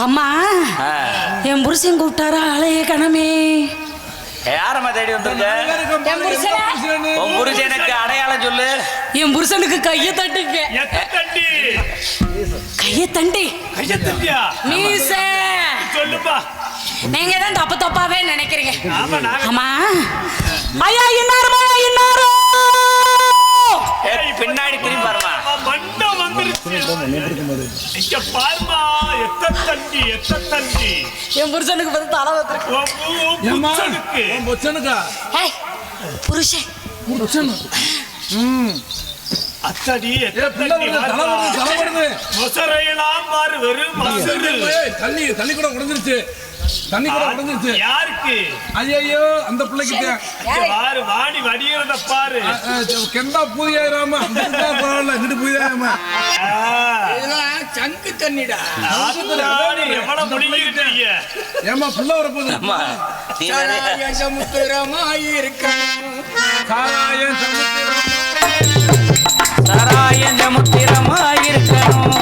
அம்மா. என் புருஷன் கூப்பிட்டாரா? அலைய கணமே. யாரம்மா தேடி வந்திருக்க? என் புருஷனே? உன் புருஷனுக்கு அடையாளம் சொல்லு. என் புருஷனுக்கு கைய தட்டுங்க. கைய தண்டி. கைய தண்டியா மீச. சொல்லுப்பா. நீங்க தான் தப்பு தப்பாவே நினைக்கிறீங்க. ஆமா ஐயா இன்னாரமா? இன்னாரோ? பின்னாடி திரும்பி பாருமா. மண்டம் வந்துருச்சு. இங்க பாருமா எத்த தண்டி எத்த தண்டி என் புருஷனுக்கு பார்த்து தலை வந்துருக்கு. புருஷனுக்கு. ஏய் புருஷன். பொச்சனு அத்தடி மொசரையெல்லாம் பாரு வெறும் ஏய், தண்ணி தண்ணி கூட உடைஞ்சிருச்சு. தண்ணி கூட உடைஞ்சிருச்சு யாருக்கு? ஐயோ அந்த பிள்ளைக்கு பாரு வாடி வடிகிறத பாரு. கெண்டா பூதியாயிராம பரவாயில்ல இங்கிட்டு பூதியாயிராம சங்கு தண்ணிடா. எவ்வளவு முடிக்கிட்டீங்க ஏமா பிள்ளை வரப்போகுது. அம்மா நீ வேற சமுத்திரமாயிருக்கணும் சாராயம் சமுத்திரம். சாராயம் சமுத்திரமா இருக்கணும்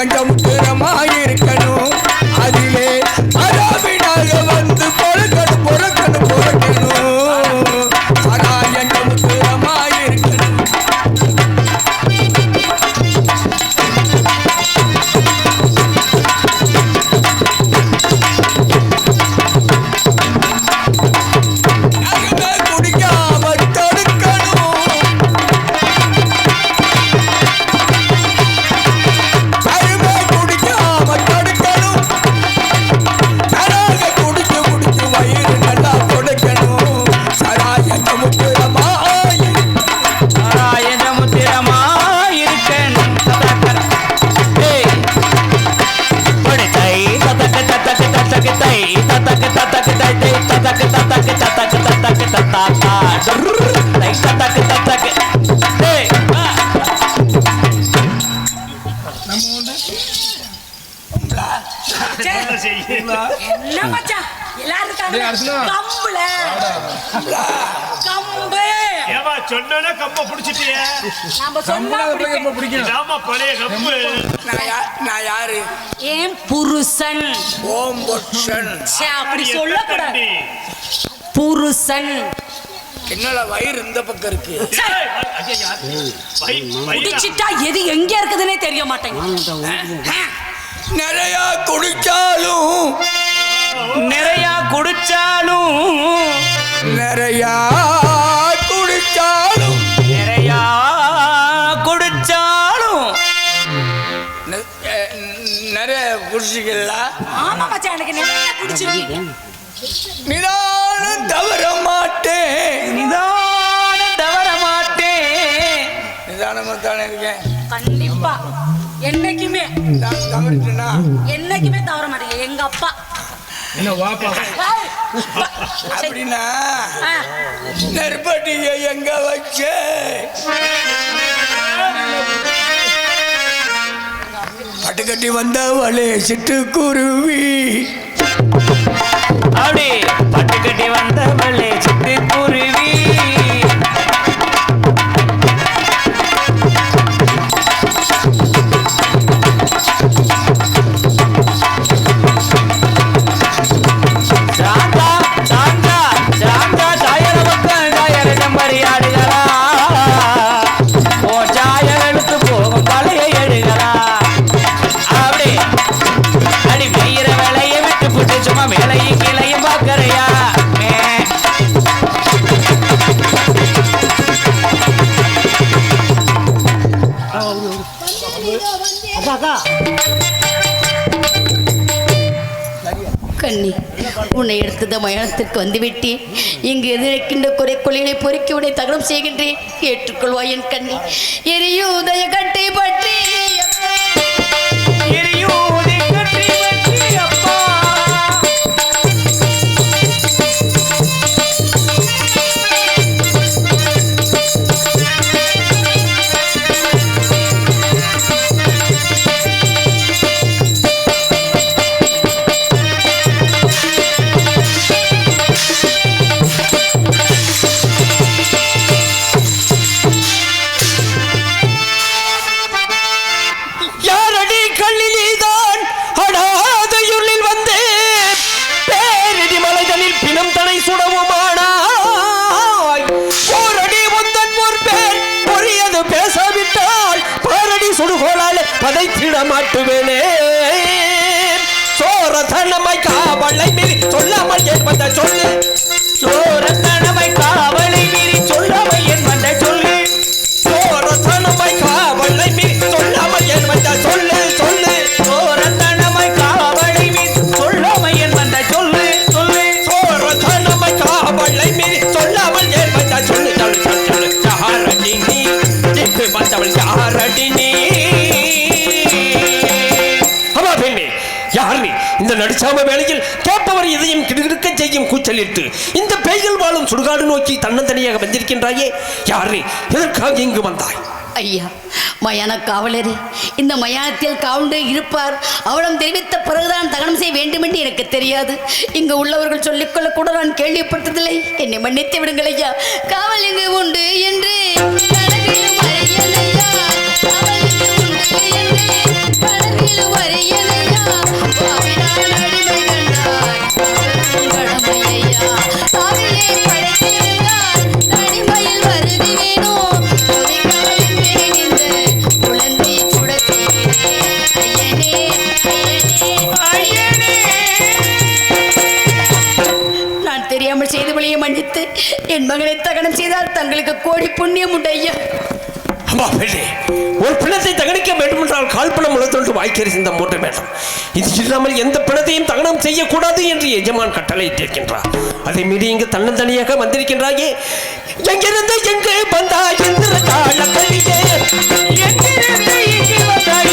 சாராயம் சமுத்திரமாயிருக்கணும் சொன்னா கம்ப புடிச்சிட்டிய? நாம சொன்னா கம்பளை பிடிக்கும். இதாம்மா பழைய கம்பு. நான் யா- நான் யாரு? ஏன் புருஷன். ஓம் பொட்சன் ச்சே, அப்படி சொல்லக்கூடாது. தண்டி. புருஷன். என்னோட வயிறு இந்த பக்கம் இருக்கு? ஏய், ஐயா, வை- வைடா. குடிச்சிட்டா எது எங்க இருக்குதுன்னே தெரிய மாட்டேங்குது. நிறைய குடிச்சாலும் நிறைய குடிச்சாலும் நிறைய குடிச்சிக்கல ஆமா மச்சான் எனக்கு நிறைய குடிச்சிருக்கீங்க நிதானம் தவற மாட்டேன். நிதான தவற மாட்டேன். நிதானமா தானே இருக்கேன். கண்டிப்பா. என்னைக்குமே. நான் தவறிட்டேனா? என்னைக்குமே தவற மாட்டீங்க. எங்க அப்பா. என்ன வாப்பா அப்படின்னா நெருப்பட்டிய எங்க வச்ச? கட்டி வந்தவளே சிட்டுக்குருவி. அப்படி பட்டு கட்டி வந்தவளே உன்னை மயானத்திற்கு வந்துவிட்டேன். இங்கு எதிர்க்கின்ற குறை கொள்ளைகளை பொறுக்கி உன்னை தகனம் செய்கின்றேன். ஏற்றுக்கொள்வாய் என் கண்ணி. எரியுதய கட்டை பற்றி காவலை மீறி சொல்லாமல் ஏன் வந்த சொல்லு? சோரத்தனவை காவலை மீறி சொல்லாமல் ஏன் நடிச்சாம வேலைக்கு நிற்று இந்த பேய்கள் வாழும் சுடுகாடு நோக்கி தன்னந்தனியாக வந்திருக்கின்றாயே யாரே எதற்காக இங்கு வந்தாய்? ஐயா மயான காவலரே இந்த மயானத்தில் காவுண்டு இருப்பார். அவளம் தெரிவித்த பிறகுதான் தகனம் செய்ய வேண்டும் என்று எனக்கு தெரியாது. இங்கு உள்ளவர்கள் சொல்லிக்கொள்ள கூட நான் கேள்விப்பட்டதில்லை. என்னை மன்னித்து விடுங்கள் ஐயா காவல் எங்கு உண்டு என்று. எங்களுக்கு கோடி புண்ணியம் உடைய அம்மா பிள்ளை ஒரு பிணத்தை தகனிக்க வேண்டும் என்றால் கால்பணம் உலகத்தொன்று வாய்க்கறி இந்த மூட்டை வேண்டும். இது இல்லாமல் எந்த பிணத்தையும் தகனம் செய்யக்கூடாது என்று எஜமான் கட்டளையிட்டிருக்கின்றார். அதை மீறி இங்கு தன்னந்தனியாக வந்திருக்கின்றாயே. எங்கிருந்து எங்கே வந்தாய் எந்திர காலத்தடியே எங்கிருந்து இங்கே வந்தாய்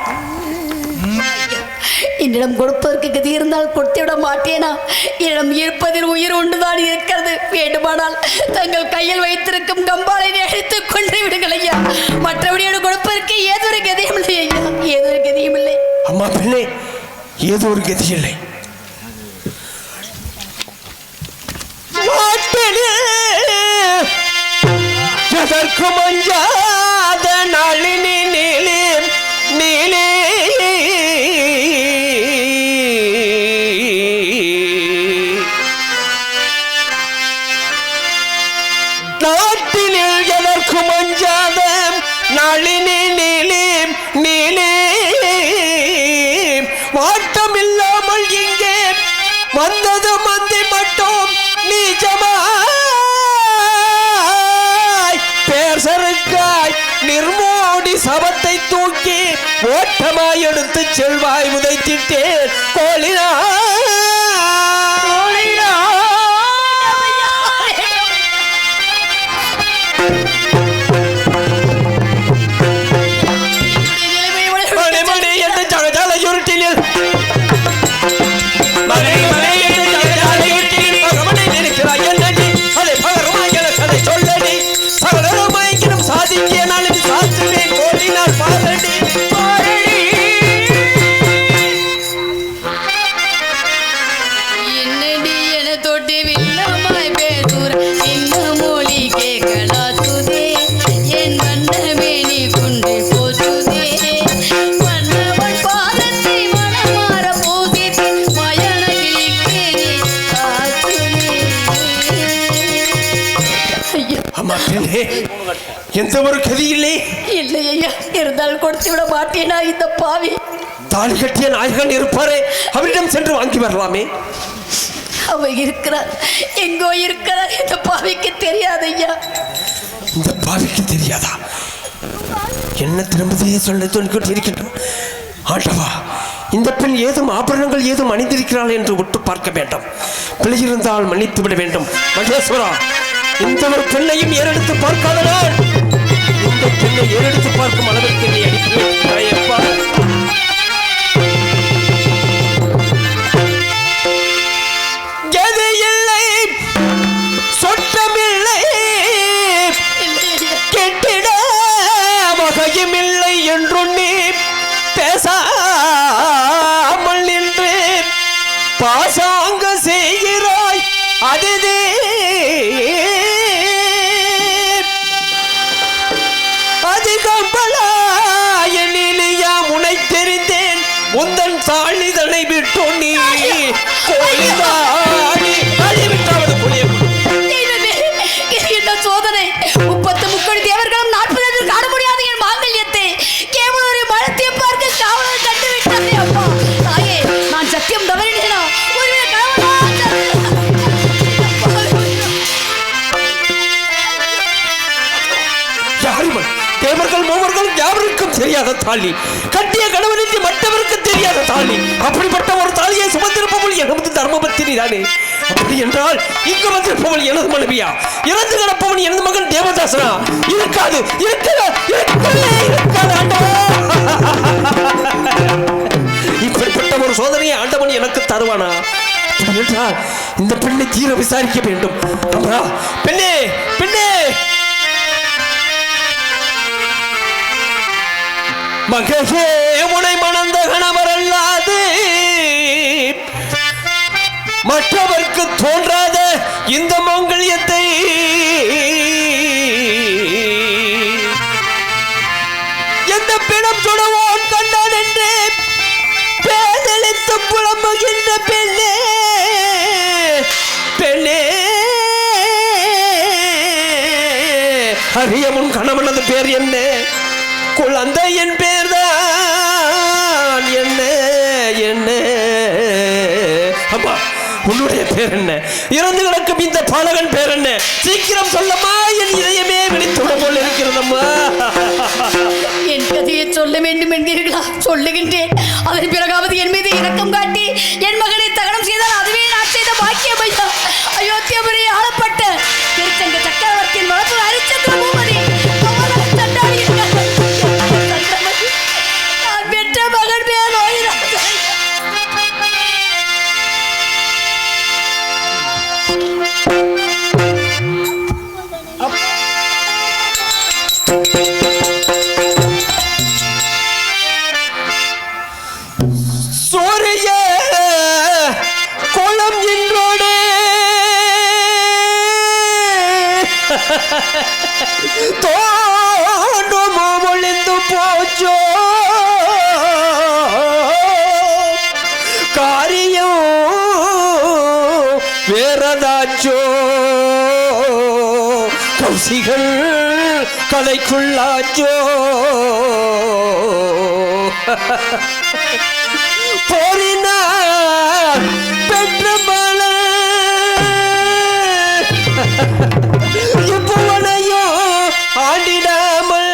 வைத்திருக்கும் கம்பாலை அழைத்துக் கொண்டு விடுங்கள் ஐயா. மற்றபடி கொடுப்பதற்கு ஏதோ ஒரு கதையும் இல்லை ஐயா. ஏதோ ஒரு கதையும் இல்லை. அம்மா பிள்ளை ஏதோ ஒரு கதி இல்லை. ஓட்டமாய் எடுத்து செல்வாய் உதைத்திட்டேன் கோழினா எந்த ஒரு கதி இல்லை. இல்லை ஐயா இருந்தால் கொடுத்து விட மாட்டேனா இந்த பாவி? தாலி கட்டிய நாயகன் இருப்பாரே அவரிடம் சென்று வாங்கி வரலாமே. அவ இருக்கிறார் எங்கோ இருக்கிறார் இந்த பாவிக்கு தெரியாது ஐயா இந்த பாவிக்கு தெரியாதா? என்ன திரும்பதியே சொல்ல சொல்லிக்கொண்டு இருக்கின்றோம். ஆண்டவா இந்த பெண் ஏதும் ஆபரணங்கள் ஏதும் அணிந்திருக்கிறாள் என்று விட்டு பார்க்க வேண்டாம். பிழை இருந்தால் மன்னித்து விட வேண்டும். மகேஸ்வரா இந்த ஒரு பெண்ணையும் ஏறெடுத்து பார்க்காதனால் இந்த பெண்ணை ஏறெடுத்து பார்க்கும் அளவிற்கு என்னை அனுப்பி வைக்கிறாயப்பா. தாலி. கட்டிய கணவனின்றி மற்றவருக்கு தெரியாத தாலி. அப்படிப்பட்ட ஒரு தாலியை சுமந்திருப்பவள் எனது தர்மபத்தினி தானே? அப்படி என்றால் இங்கு வந்திருப்பவள் எனது மனைவியா? இறந்து கிடப்பவன் எனது மகன் தேவதாசனா? இருக்காது இருக்கல இருக்கவே இருக்காது இப்படிப்பட்ட ஒரு சோதனையை ஆண்டவன் எனக்கு தருவானா? என்றால் இந்த பெண்ணை தீர விசாரிக்க வேண்டும். பெண்ணே பெண்ணே மகசே முனை மணந்த கணவர் அல்லாது மற்றவர்க்கு தோன்றாத இந்த மங்கல்யத்தை எந்த பிணம் சுடவோன் கண்டான் என்று பேதளித்து புலம்புகின்ற பெண்ணே. பெண்ணே. அறியமுன் கணவனது பேர் என்ன? குழந்தையின் பேர் பேர் என்ன இறந்து கிடக்கும் இந்த பாலகன் பேர் என்ன சீக்கிரம் சொல்லம்மா என் இதயமே விழித்துள்ள போல் இருக்கிறதம்மா. என் கதையை சொல்ல வேண்டும் என்கிறீர்களா? சொல்லுகின்றேன். அதன் பிறகாவது என் மீது இறக்கம் காட்டி என் மகனை தகனம் செய்தால் அதுவே நான் செய்த பாக்கியம் ஐயா. அயோத்தியபுரி ஆளப்பட்ட திருச்சங்க சக்கர ஊசிகள் கலைக்குள்ளாச்சோ போரினார் பெற்ற மலர். எப்பவனையோ ஆண்டிடாமல்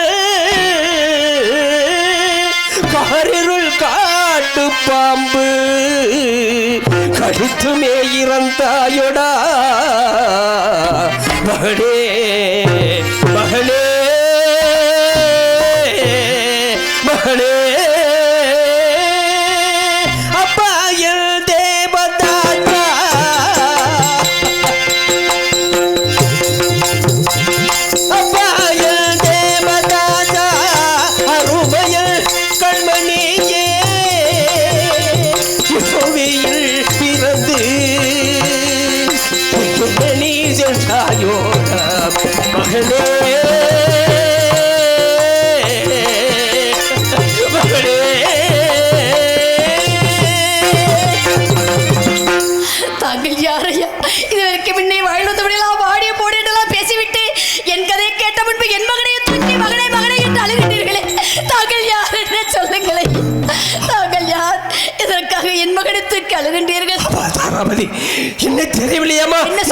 காரிருள் காட்டு பாம்பு. கடித்துமே இறந்தாயொடா. மகளே தாங்கள் யாரையா இது வரைக்கும் முன்னே வாழ்வதெல்லாம் வாடிய போடியெல்லாம் பேசிவிட்டு என் கதையை கேட்ட முன்பு என் மகனையை தூக்கி மகனே மகனே என்று அழுகின்றீர்களே தாங்கள் யார் என்று சொல்லுங்களேன் தாங்கள் யார்? இதற்காக என் மகனை தூக்கி அழுகின்றீர்கள். என்ன தெரியவில்லையாமா என்ன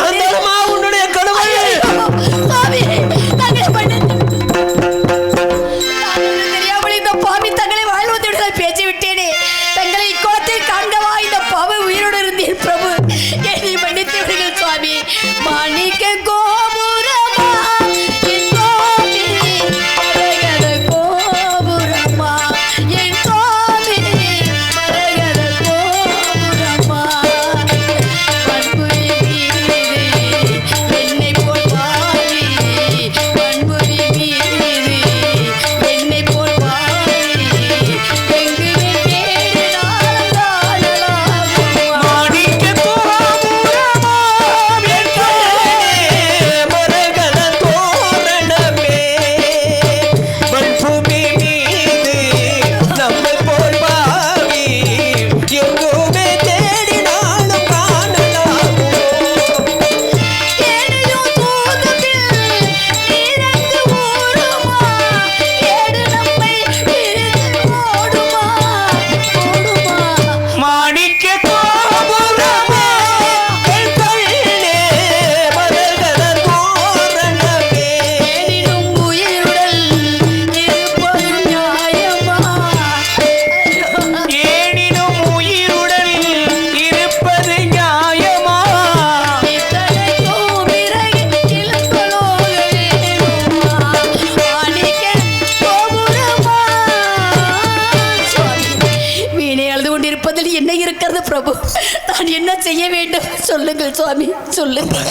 செய்ய வேண்டும். சொல்லுங்கள் சுவாமி சொல்லுங்கள்.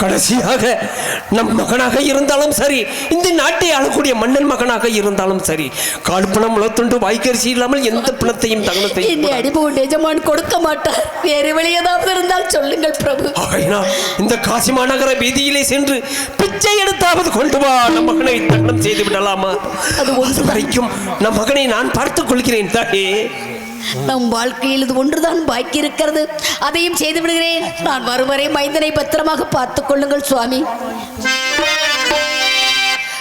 கடைசியாக நம் மகனாக இருந்தாலும் சரி இந்த நாட்டை ஆளக்கூடிய மன்னன் மகனாக இருந்தாலும் சரி காழ்ப்பணம் முளத்துண்டு வாய்க்கரிசி இல்லாமல் எந்த பிணத்தையும் தகனத்தையும் என்னை அடிபோடு எஜமான் கொடுக்க மாட்டார். வேறு வழி ஏதாவது இருந்தால் சொல்லுங்கள் பிரபு. ஆகையினால் இந்த காசி மாநகர வீதியிலே சென்று பிச்சை எடுத்தாவது கொண்டு வா. நம் மகனை தகனம் செய்து விடலாமா? அது ஒன்று வரைக்கும் நம் மகனை நான் பார்த்துக் கொள்கிறேன் தாயே. நம் வாழ்க்கையில் இது ஒன்றுதான் பாக்கி இருக்கிறது. அதையும் செய்து விடுகிறேன். நான் வருவரை மைந்தனை பத்திரமாக பார்த்துக் கொள்ளுங்கள் சுவாமி.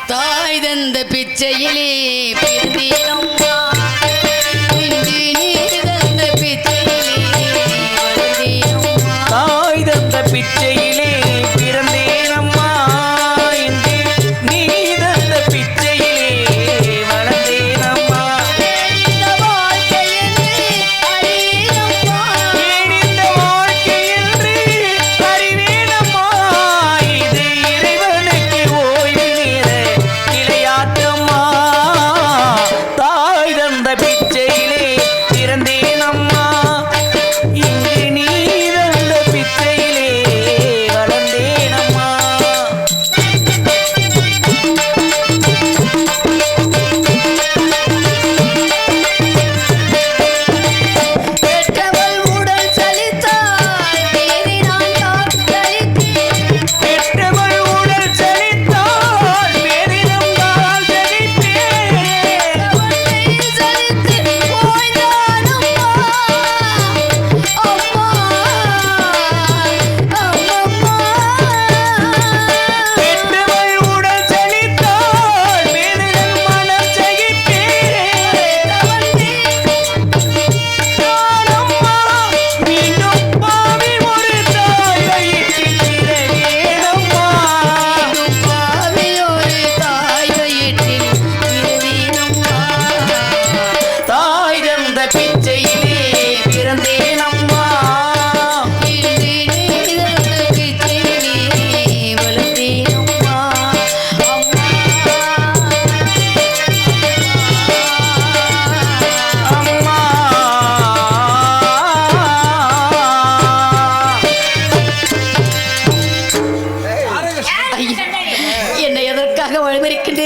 தாய் தந்த பிச்சையிலே பிறந்தேனம்மா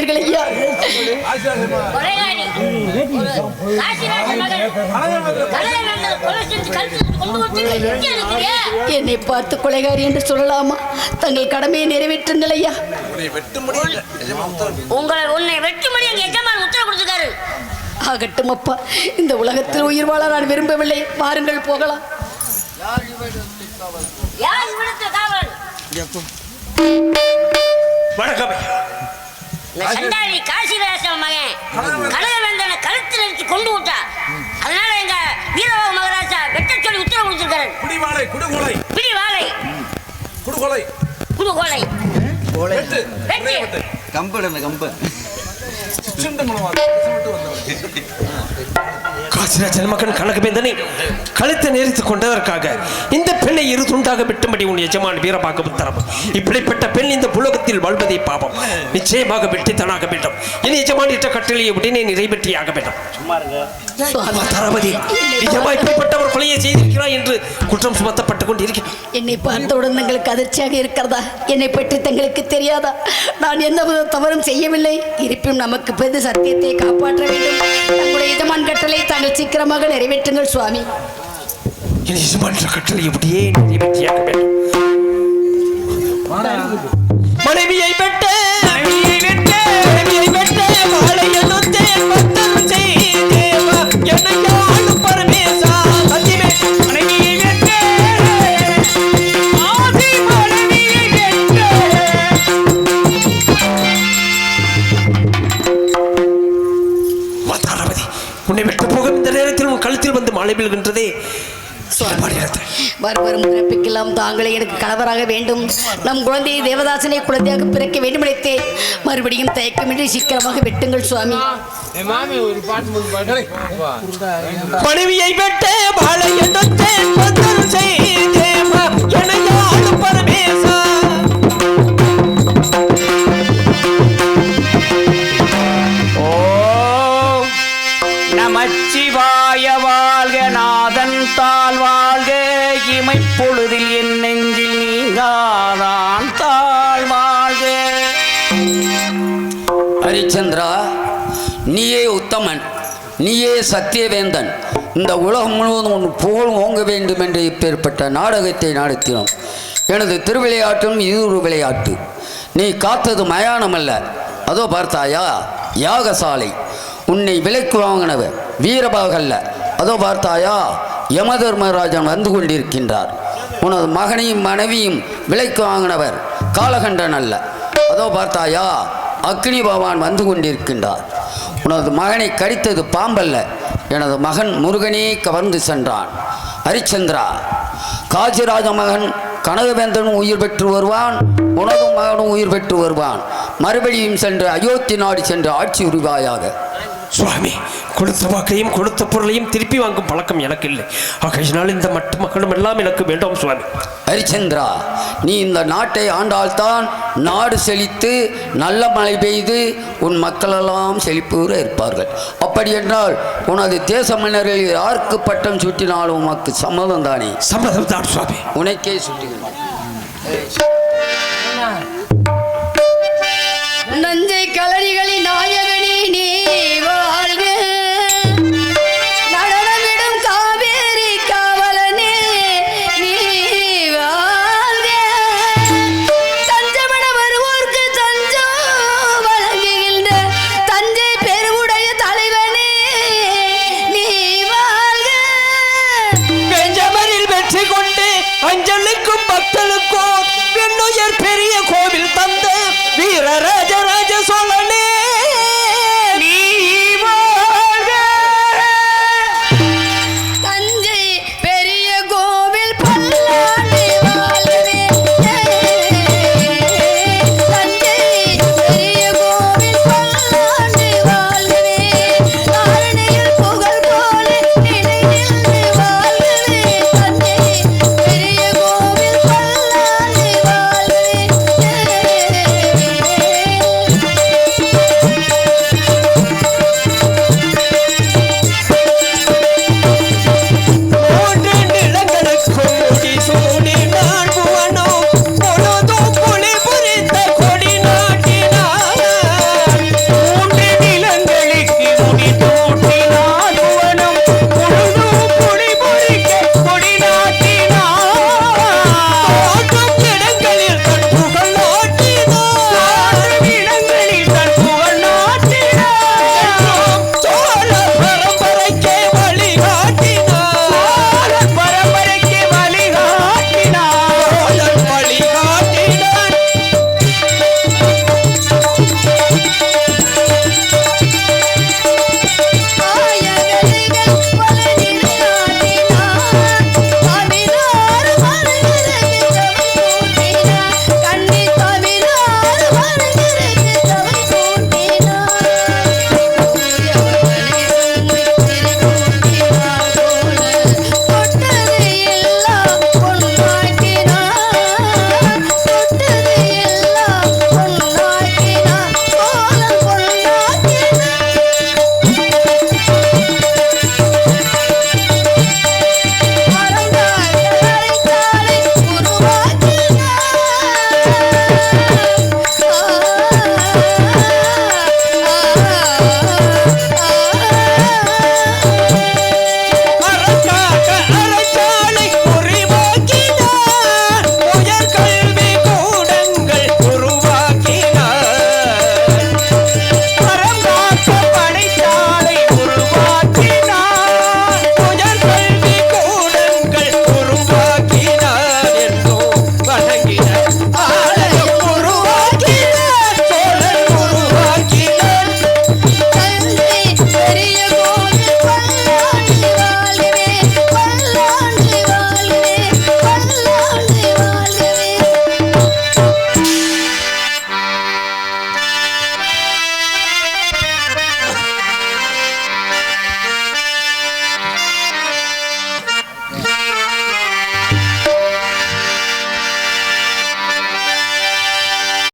விட்டீர்கள் ஐயா. என்னை பார்த்து கொலைகாரி என்று சொல்லலாமா? தங்கள் கடமையை நிறைவேற்றுங்கள் ஐயா உங்களை உன்னை வெட்டுமணி எங்க ஆகட்டும் அப்பா. இந்த உலகத்தில் உயிர் வாழ நான் விரும்பவில்லை. பாருங்கள் போகலாம். வணக்கம் சண்டாளி காசிராச மகன். கனகவேந்தனை கழுத்தில் எடுத்து கொண்டு விட்டா. அதனால எங்க வீரபாபு மகாராஜா வெட்ட சொல்லி உத்தரவு கொடுத்திருக்காரு. குடிவாளை குடுகொலை பிடி வாழை குடுகொலை குடுகோலை வெட்டு. கம்பு கம்பு. சிந்த மூலமாக காசிராஜன் மகன் கனகவேந்தனை கழுத்தை நெரித்துக் கொண்டதற்காக இந்த பெண்ணை இரு துண்டாக வெட்டும்படி உன் எஜமான் வீரபாக உத்தரவு இப்படிப்பட்ட பெண் இந்த புலகத்தில் வாழ்வதே பாவம் நிச்சயமாக வெட்டித்தனாக வேண்டும். என் எஜமான் இட்ட கட்டளையை உடனே நிறைவேற்றியாக வேண்டும். சுவாமி தளபதி நிஜமா இப்படிப்பட்டவர் கொலையை செய்திருக்கிறார் என்று குற்றம் சுமத்தப்பட்டுக் கொண்டிருக்கிறார் என்னை பார்த்தவுடன் தங்களுக்கு அதிர்ச்சியாக இருக்கிறதா? என்னை பற்றி தங்களுக்கு தெரியாதா? நான் எந்த வித தவறும் செய்யவில்லை. இருப்பினும் நமக்கு பெரிய சத்தியத்தை காப்பாற்ற வேண்டும். தங்களுடைய எஜமான் கட்டளை தாங்கள் சீக்கிரமாக நிறைவேற்றுங்கள் சுவாமி. எஜமான் கட்டளையை உடனே நிறைவேற்றியாக வேண்டும். மனைவியை வெட்ட உன்னை வெட்ட போகும் இந்த நேரத்தில் உன் கழுத்தில் வந்து மாலை விழுகின்றதே. வருவரும் பிறப்பிக்கலாம். தாங்களே எனக்கு கணவராக வேண்டும். நம் குழந்தையை தேவதாசனை குழந்தையாக பிறக்க வேண்டும் நினைத்தேன் மறுபடியும் தயக்கமின்றி சீக்கிரமாக வெட்டுங்கள் சுவாமி. மனைவியை வெட்ட எடுத்தேன் ஹரிச்சந்திரா நீயே உத்தமன் நீயே சத்தியவேந்தன். இந்த உலகம் முழுவதும் உன் புகழ் ஓங்க வேண்டும் என்று இப்பேற்பட்ட நாடகத்தை நடத்தினோம். எனது திருவிளையாட்டும் இது ஒரு விளையாட்டு. நீ காத்தது மயானம் அல்ல. அதோ பார்த்தாயா யாகசாலை. உன்னை விலைக்கு வாங்கினவர் வீரபாகல்ல அதோ பார்த்தாயா யமதர்மராஜன் வந்து கொண்டிருக்கின்றார். உனது மகனையும் மனைவியும் விலைக்கு வாங்கினவர் காலகண்டன் அல்ல. அதோ பார்த்தாயா அக்னி பகவான் வந்து கொண்டிருக்கின்றார். உனது மகனை கடித்தது பாம்பல்ல. எனது மகன் முருகனே கவர்ந்து சென்றான். ஹரிச்சந்திரா காசிராஜ மகன் கனகவேந்தனும் உயிர் பெற்று வருவான் உனது மகனும் உயிர் பெற்று வருவான். மறுபடியும் சென்று அயோத்தி நாடு சென்று ஆட்சி உருவாயாக. சுவாமி கொடுத்த வாக்கையும் கொடுத்த பொருளையும் திருப்பி வாங்கும் பழக்கம் எனக்கு இல்லை ஆகையினால் இந்த மட்டு மக்களும் எல்லாம் எனக்கு வேண்டாம் சுவாமி. ஹரிச்சந்திரா நீ இந்த நாட்டை ஆண்டால்தான் நாடு செழித்து நல்ல மழை பெய்து உன் மக்களெல்லாம் செழிப்புற இருப்பார்கள். அப்படி என்றால் உனது தேச மன்னர்களில் யாருக்கு பட்டம் சூட்டினாலும் உனக்கு சம்மதம் தானே? சம்மதம் தான் சுவாமி. உனக்கே சுட்டுகிறேன்.